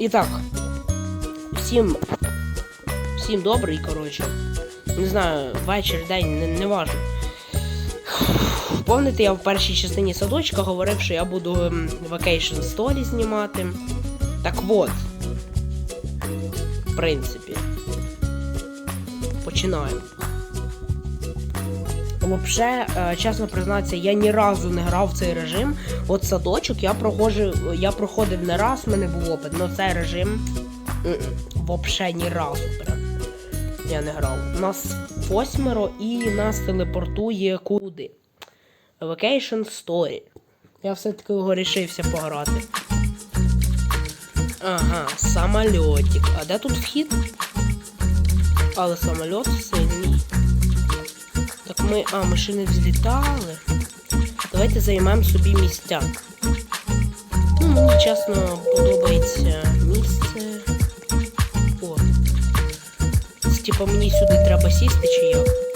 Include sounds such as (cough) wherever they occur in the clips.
І так. Всім. Всім добрий, коротше. Не знаю, вечір, день, не, не важно. Помните, я в першій частині садочка говорив, що я буду Vacation Story знімати. Так от. В принципі. Починаємо. Вообще, е, чесно признатися, я ні разу не грав в цей режим. От садочок я проходжу, я проходив не раз, в мене був опит, але цей режим вообще ні разу. Я не грав. Нас восьмеро і нас телепортує куди? Vacation Story. Я все-таки його рішився пограти. Ага, самольотик. А де тут вхід? Але самольот сильний. Ми. А, не взлітали. Давайте займемо собі місця. Ну, мені чесно подобається місце. О. Типа мені сюди треба сісти чи як?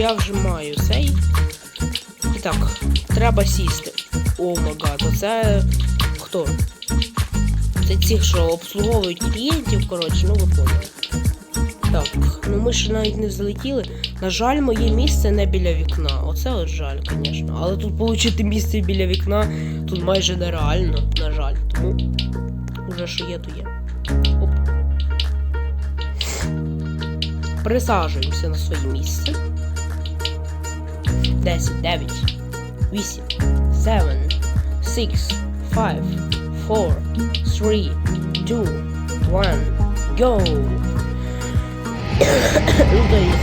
Я вже маю цей. І так, треба сісти. О магад, це хто? Це ті, що обслуговують клієнтів, коротше, ну ви поняли. Так, ну ми ще навіть не взлетіли. На жаль, моє місце не біля вікна. Оце от жаль, звісно. Але тут отримати місце біля вікна тут майже нереально, на жаль. Тому вже що є, то є. Оп. Присаджуємося на своє місце. 10, 9, 8, 7, 6, 5, 4, 3, 2, 1, go! Ну да, є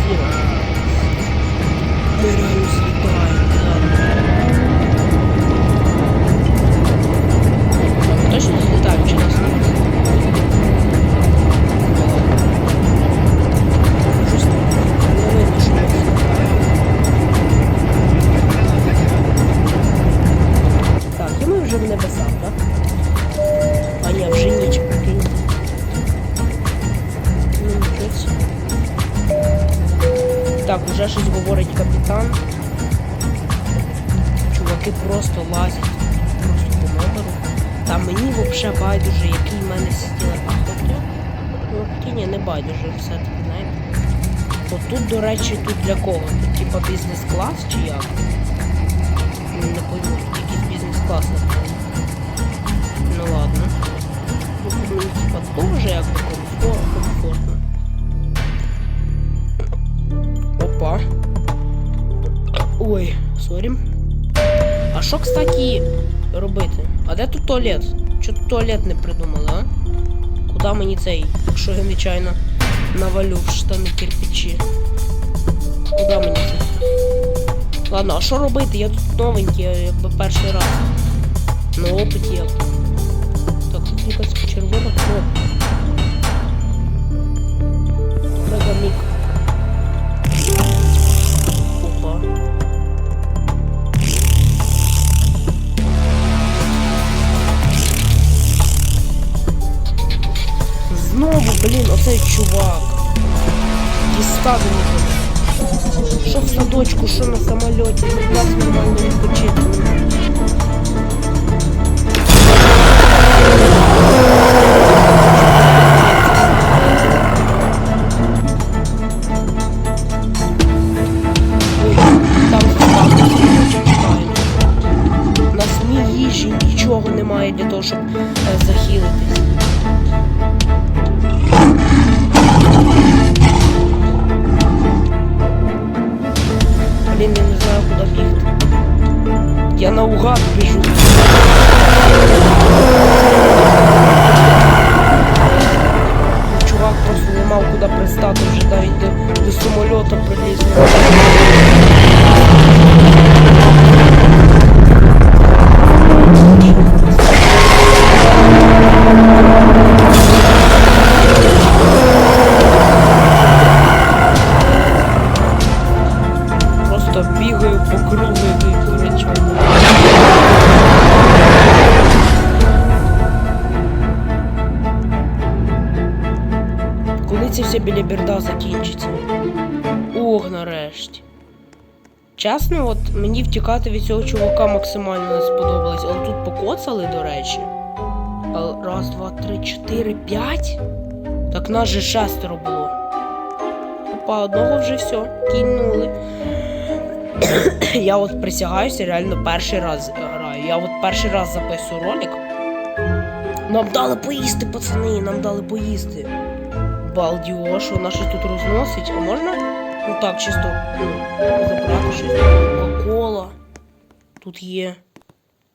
Типа бізнес-клас чи як? Не пойму, якийсь бізнес-клас напевно. Ну ладно. Типа дуже якби комфор- комфортно. Опа. Ой, сорі. А що, кстати, робити? А де тут туалет? Чого тут туалет не придумали, а? Куди мені цей, якщо я нечайно навалю в штани кирпичі? Куди мені це? Ладно, а що робити? Я тут новенький, якби перший раз. На опиті як. Так, тут якась червона кнопка. Мегамік. Опа. Знову, блін, оцей чувак. Дістати не. Садочку, що на самольоті, не дасть нормально відпочити. Чесно, от мені втікати від цього чувака максимально не сподобалось, але тут покоцали, до речі. Раз, два, три, чотири, п'ять. Так нас же шестеро було. Опа, одного вже все, кинули. Я от присягаюся, реально перший раз граю. Я от перший раз записую ролик. Нам дали поїсти, пацани, нам дали поїсти. Балдіо, що вона щось тут розносить, а можна? Ну так, чисто забрати щось. Кока-кола. Тут є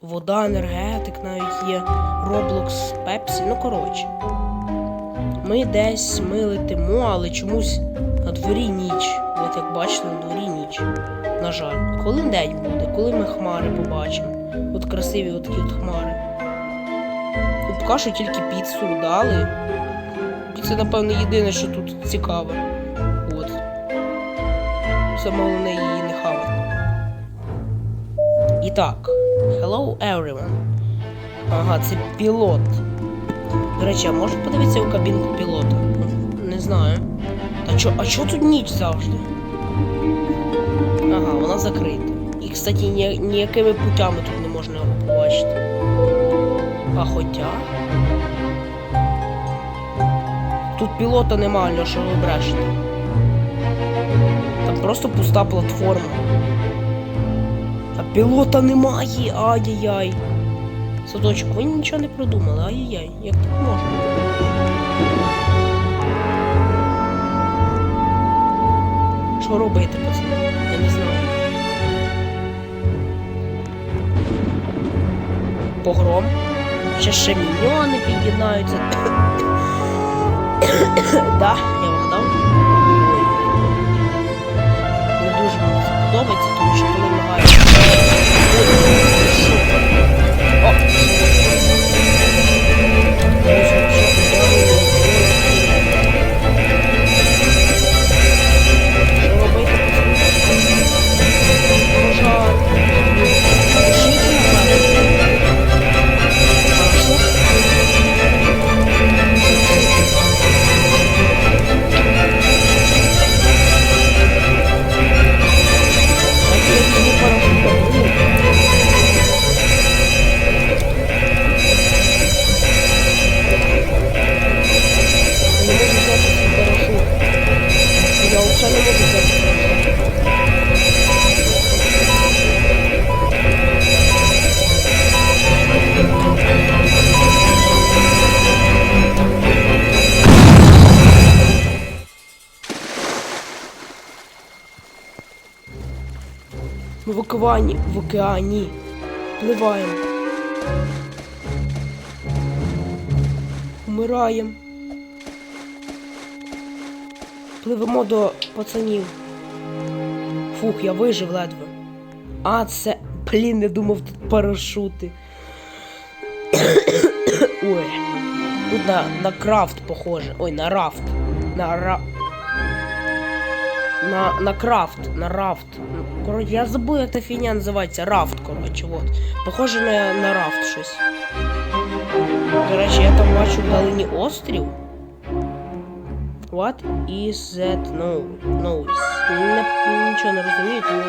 вода, енергетик, навіть є Roblox, Pepsi, ну коротше. Ми десь ми летимо, але чомусь на дворі ніч. От як бачите, на дворі ніч. На жаль. Коли день буде, коли ми хмари побачимо. От красиві такі от хмари. І поки що тільки піцу дали. Це, напевно, єдине, що тут цікаве. Саме головне її не хавати. І так. Hello everyone. Ага, це пілот. До речі, а можеш подивитися у кабінку пілота? Не знаю. Та чо, а чо тут ніч завжди? Ага, вона закрита. І, кстати, ні, ніякими путями тут не можна його побачити. А хоча. Тут пілота немає, Льоша, ви брешете. Просто пуста платформа. Та пілота немає! Ай-яй-яй. Садочок, ви нічого не продумали, ай-яй-яй, як так можна? Що робити, пацани? Я не знаю. Погром. Ще ще мільйони під'єднаються. Ми в океані. Пливаємо. Вмираємо. Пливемо до пацанів. Фух, я вижив ледве. А, це. Блін, не думав тут парашути. Ой. Тут на, на крафт похоже. Ой, на рафт. На ра... На, на крафт, на рафт. Ну, Коротше, я забув, як та фігня називається. Рафт, коротше, от. Похоже на, на рафт щось. До речі, я там бачу вдалині острів. What is that no noise? Не, нічого не розумію, тому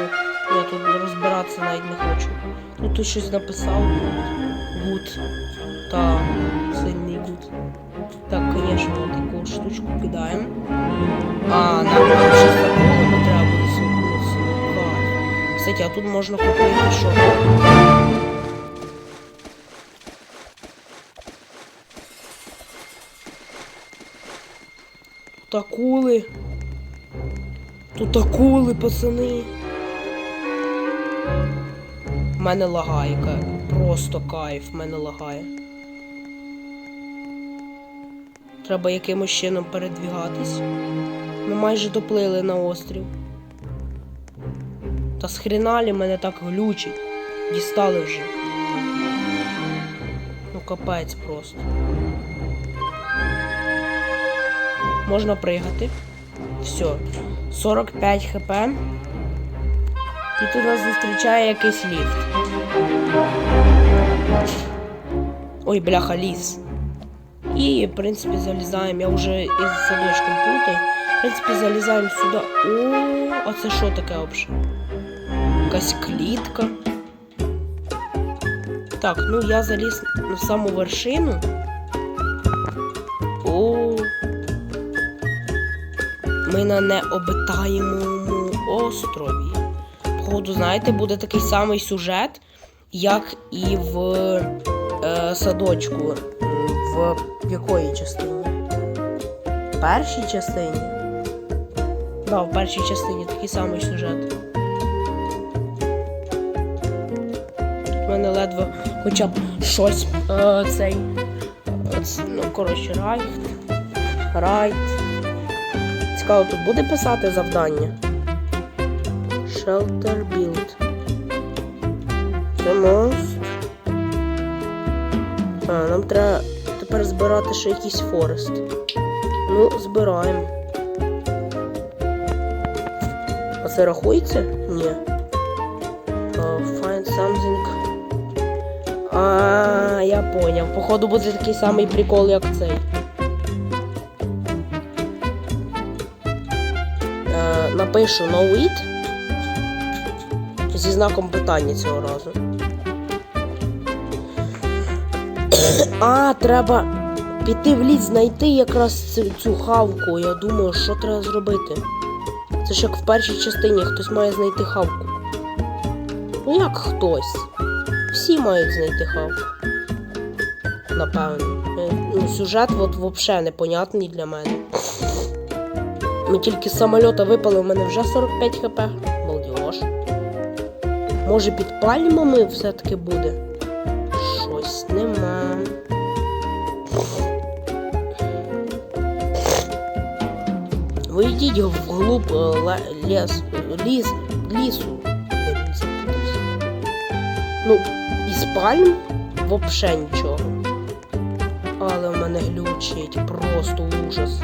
я тут розбиратися навіть не хочу. Тут хтось щось написав. Гуд. Та сильний гуд. Так, звісно, штучку кидаємо. А, нам за колами треба буде сумувати. Кстати, а тут можна купити що? Тут акули. Тут акули, пацани. В мене лагає, просто кайф, в мене лагає. Треба якимось чином передвігатись. Ми майже доплили на острів. Та з хріналі мене так глючить. Дістали вже. Ну капець просто. Можна пригати. Все. 45 хп. І тут нас зустрічає якийсь ліфт. Ой, бляха, ліс. І, в принципі, залізаємо. Я вже із садочком плутаю. В принципі, залізаємо сюди. О, а це що таке взагалі? Якась клітка. Так, ну я заліз на саму вершину. О. Ми на необитаємому острові. Походу, знаєте, буде такий самий сюжет, як і в е, садочку. В якої частині? В першій частині? Да, в першій частині такий самий сюжет. У мене ледве хоча б щось е, цей. е, ну, коротше, райт. Райт. Цікаво, тут буде писати завдання. Shelter build. The most. А, нам треба тепер збирати ще якийсь форест. Ну, збираємо. А це рахується? Ні. Uh, find something. А, я поняв. Походу буде такий самий прикол, як цей. Е, напишу no eat зі знаком питання цього разу. А, треба піти в ліс, знайти якраз цю, цю хавку. Я думаю, що треба зробити. Це ж як в першій частині хтось має знайти хавку. Ну як хтось? Всі мають знайти хавку. Напевно. Е, Ну, сюжет от взагалі непонятний для мене. Ми тільки з самольота випали, у мене вже 45 хп. Балдіош. Може під пальмами все-таки буде? Ви йдіть вглуб е, ла- ліс, ліс, лісу. Ну, із пальм вообще нічого. Але в мене глючить, просто ужас.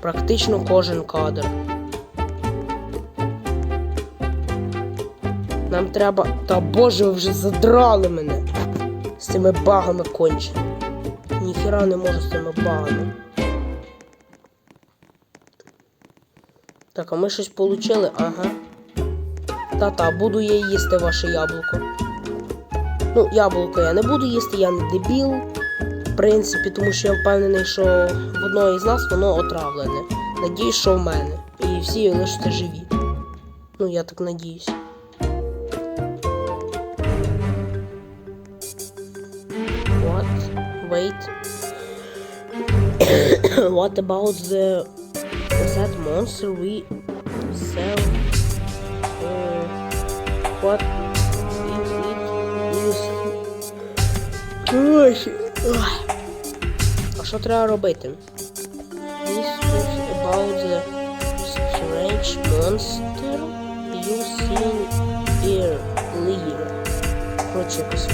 Практично кожен кадр. Нам треба. Та боже, ви вже задрали мене з цими багами конченими. Ніхіра не можу з цими багами. Так, а ми щось получили, ага. Та-та, буду я їсти ваше яблуко. Ну, яблуко я не буду їсти, я не дебіл. В принципі, тому що я впевнений, що в одної з нас воно отравлене. Надіюсь, що в мене. І всі лишаться живі. Ну, я так надіюсь. what about the that monster we sell? Uh, what is it is? Ой, ой. А що треба робити? This is about the strange monster you seen earlier. Короче, якась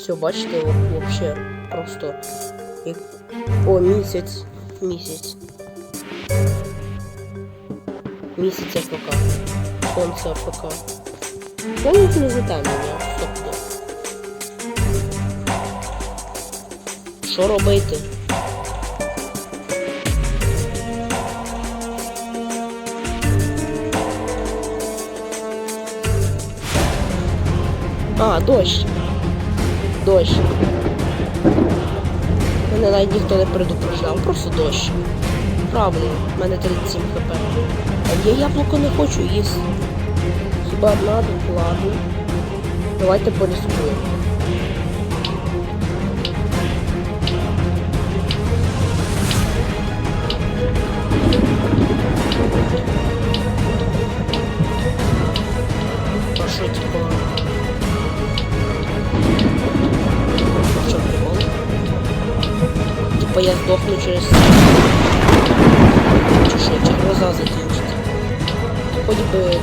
Все, бачите, во- вообще просто як... О, місяць. Місяць. Місяць АФК. Сонце АФК. Помните не затемнення? Тобто. Що робити? А, дощ. Дощ. Мене навіть ніхто не предупреждав, просто дощ. Правильно, в мене 37 хп. А я яблуко не хочу їсти. Хіба тут ладно. Давайте порискуємо. Я здохну через... Чи що, чи глаза закінчить? Хоч би...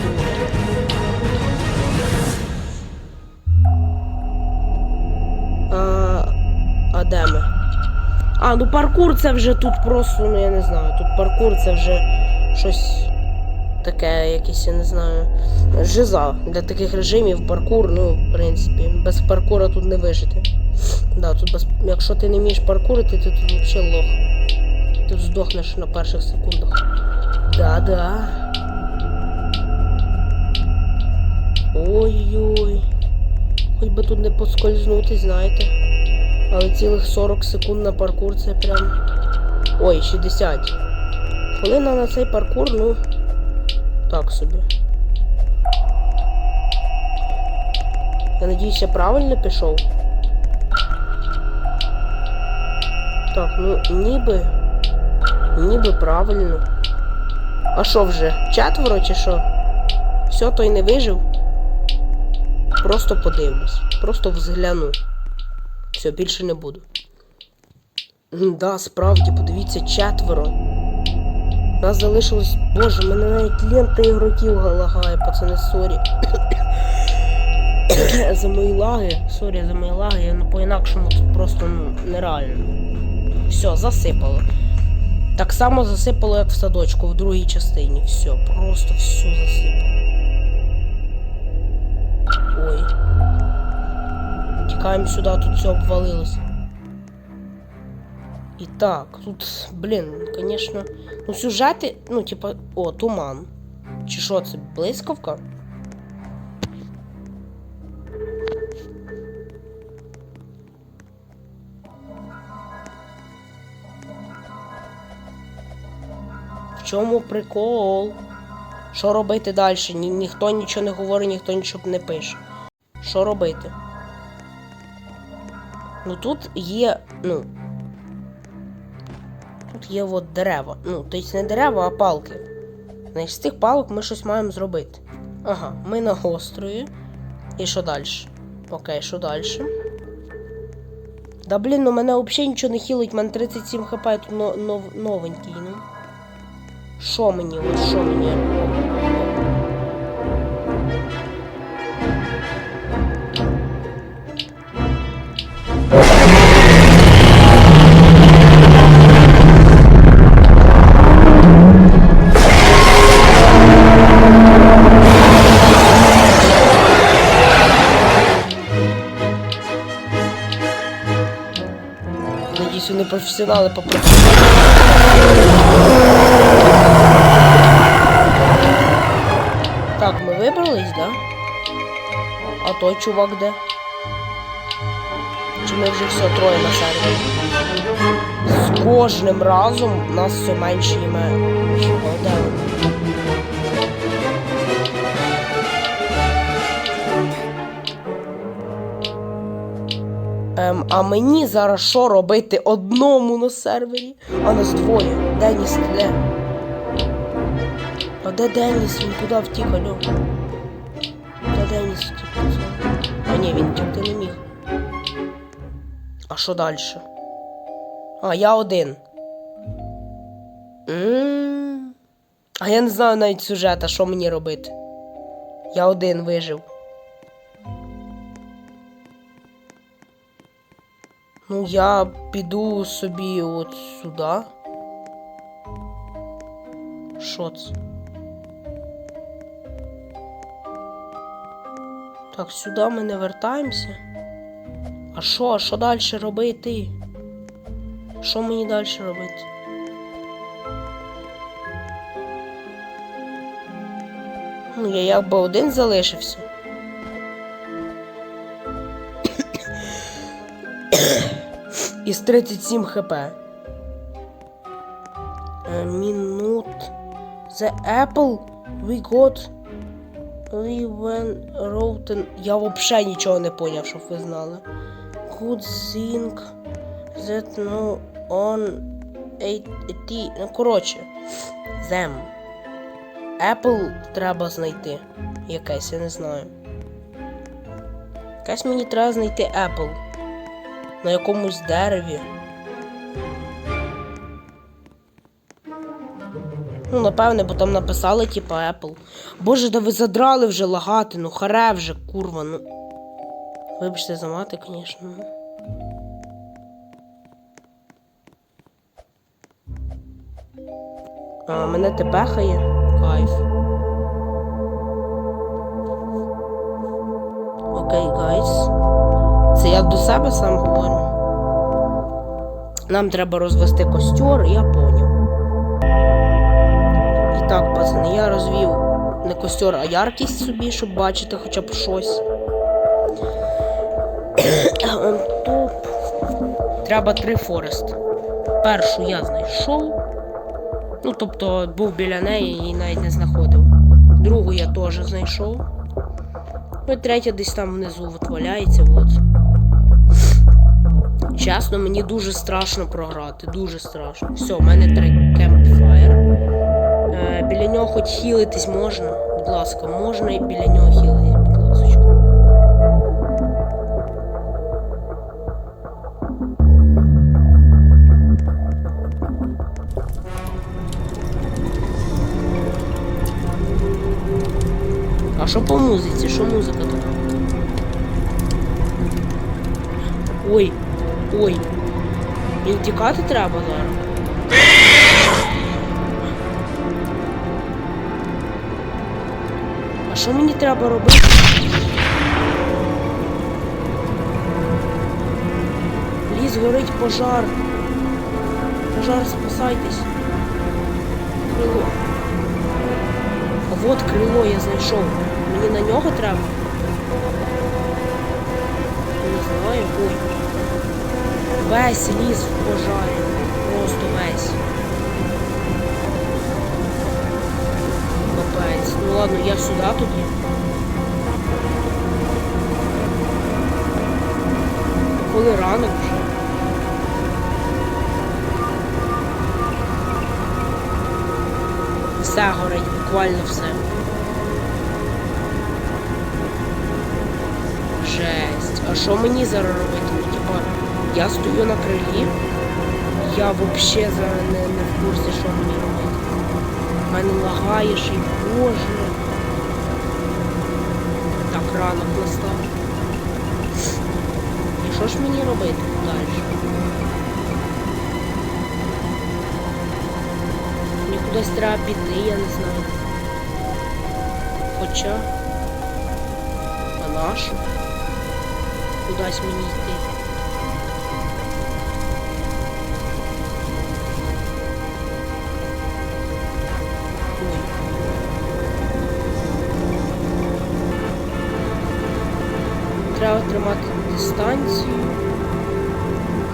А, а де ми? А, ну паркур це вже тут просто, ну я не знаю. Тут паркур це вже щось таке якесь, я не знаю, жиза для таких режимів, паркур, ну, в принципі, без паркура тут не вижити. Да, тут без... якщо ти не вмієш паркурити, ти тут взагалі лох. Ти тут здохнеш на перших секундах. Да-да. Ой-ой. Хоч би тут не поскользнути, знаєте. Але цілих 40 секунд на паркур це прям. Ой, 60. Хвилина на цей паркур, ну. Так собі. Я надіюсь, я правильно пішов. Так, ну ніби. Ніби правильно. А що вже? Четверо чи що? Все, той не вижив. Просто подивлюсь. Просто взгляну. Все, більше не буду. Да, справді, подивіться, четверо. Нас залишилось. Боже, мене навіть лента ігроків лагає, пацани, сорі. (coughs) за мої лаги. Сорі за мої лаги, я ну по-інакшому тут просто ну, нереально. Все, засипало. Так само засипало, як в садочку, в другій частині. Все, просто все засипало. Ой. Тікаємо сюди, тут все обвалилось. І так, тут, блін, звісно. Ну, сюжети, ну, типа, о, туман. Чи що це? Блискавка? Чому прикол? Що робити далі? Ні, ніхто нічого не говорить, ніхто нічого не пише. Що робити? Ну тут є, ну. Тут є от дерева. Ну, тобто не дерева, а палки. Значить, з цих палок ми щось маємо зробити. Ага, ми на острові. І що далі? Окей, що далі? Да блін, ну мене взагалі нічого не хілить, мене 37 хп, тут но, нов, новенький. Що мені, от що мені? Надіюсь, вони професіонали попрацюють. Той чувак де? Чи ми вже все троє на сервері? З кожним разом нас все менше і менше. Ем, а мені зараз що робити одному на сервері, а нас двоє. Деніс де? А де Деніс? Він куди втік, алло? Де Деніс ні, він втікти не міг. А що далі? А, я один. А я не знаю навіть сюжета, що мені робити. Я один вижив. Ну, я піду собі от сюди. Що це? Так, сюди ми не вертаємося. А що? А що далі робити? Що мені далі робити? Ну, я якби один залишився. (coughs) Із 37 хп. Е, Минут. The apple we got when rotten. Я вообще нічого не поняв, щоб ви знали. Good thing that no on AT. Ну, коротше. Them. Apple треба знайти. Якесь, я не знаю. Якась мені треба знайти Apple. На якомусь дереві. Ну, напевне, бо там написали, типа, Apple. Боже, да ви задрали вже лагати, ну харе вже, курва, ну. Вибачте за мати, звісно. А, Мене тепехає. Кайф. Окей, гайс. Це я до себе сам говорю. Нам треба розвести костер, я по. Так, я розвів не костер, а яркість собі, щоб бачити хоча б щось. Треба три Форест. Першу я знайшов. Ну, тобто був біля неї і навіть не знаходив. Другу я теж знайшов. Ну і третя десь там внизу от валяється. От. Чесно, мені дуже страшно програти. Дуже страшно. Все, в мене три кемпфайр. Е, біля нього хоч хілитись можна. Будь ласка, можна і біля нього хілитись, будь ласка. А що по музиці? Що музика тут? Ой, ой. І втікати треба зараз. Що мені треба робити? Ліс горить пожар. Пожар, спасайтесь. Крило. А от крило я знайшов. Мені на нього треба. Не знаю, ой. Весь ліс в пожарі. Просто весь. Ну ладно, я сюди тоді. Коли ранок вже. Все горить, буквально все. Жесть. А що мені зараз робити? Ну, типа, я стою на крилі. Я взагалі не, не в курсі, що мені робити. У мене лагає ще й боже. Так ранок настав. І що ж мені робити далі? Мені кудись треба піти, я не знаю. Хоча. А нашу? Кудись мені йти.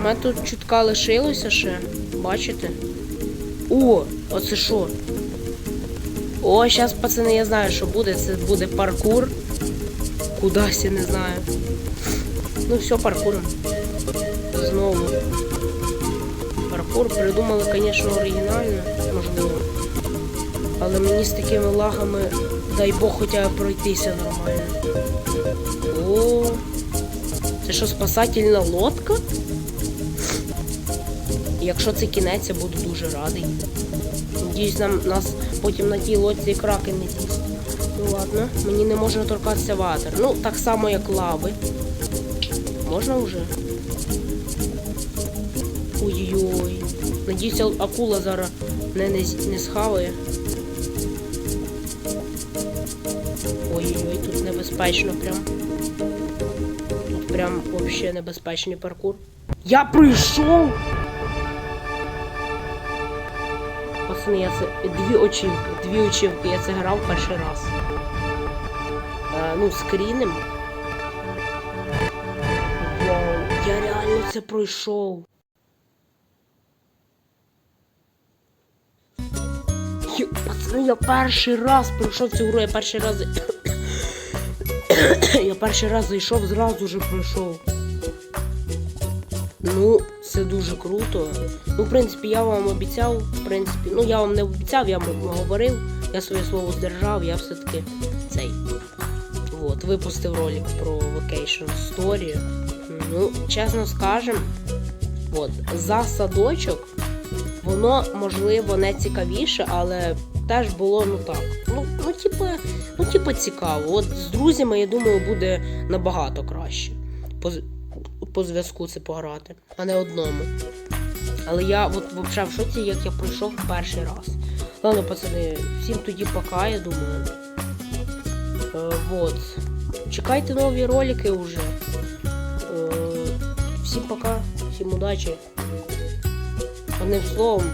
У мене тут чутка лишилося ще. Бачите? О, оце що? О, зараз, пацани, я знаю, що буде. Це буде паркур. Кудась, я не знаю. Ну все, паркуром. Знову. Паркур придумали, звісно, оригінально, можливо. Але мені з такими лагами, дай Бог, хоча б пройтися нормально. О, це що, спасательна лодка? Якщо це кінець, я буду дуже радий. Надіюсь, нам нас потім на тій лодці краки не з'їсть. Ну ладно, мені не можна торкатися ватер. Ну, так само, як лави. Можна вже? Ой-ой-ой. Надіюся, акула зараз не, не, не схаває. Ой-ой-ой, тут небезпечно прям. Тут прям вообще небезпечний паркур. Я прийшов! Пацани, я це дві очівки, дві очівки, я це грав перший раз. Е, ну, скрінем. Я реально це пройшов. Ю- Пацани, я перший раз пройшов цю гру, я перший раз. (coughs) я перший раз зайшов, зразу же пройшов. Ну, це дуже круто. Ну, в принципі, я вам обіцяв, в принципі, ну я вам не обіцяв, я вам говорив, я своє слово здержав, я все-таки цей. От, випустив ролик про Vacation Story. Ну, чесно скажем, за садочок воно можливо не цікавіше, але теж було ну так. Ну, ну, типу, ну, типу, цікаво. От з друзями, я думаю, буде набагато краще. По, зв'язку це пограти, а не одному. Але я от взагалі в шоці, як я пройшов перший раз. Ладно, пацани, всім тоді пока, я думаю. Е, вот. Чекайте нові ролики вже. Е, всім пока, всім удачі. Одним словом,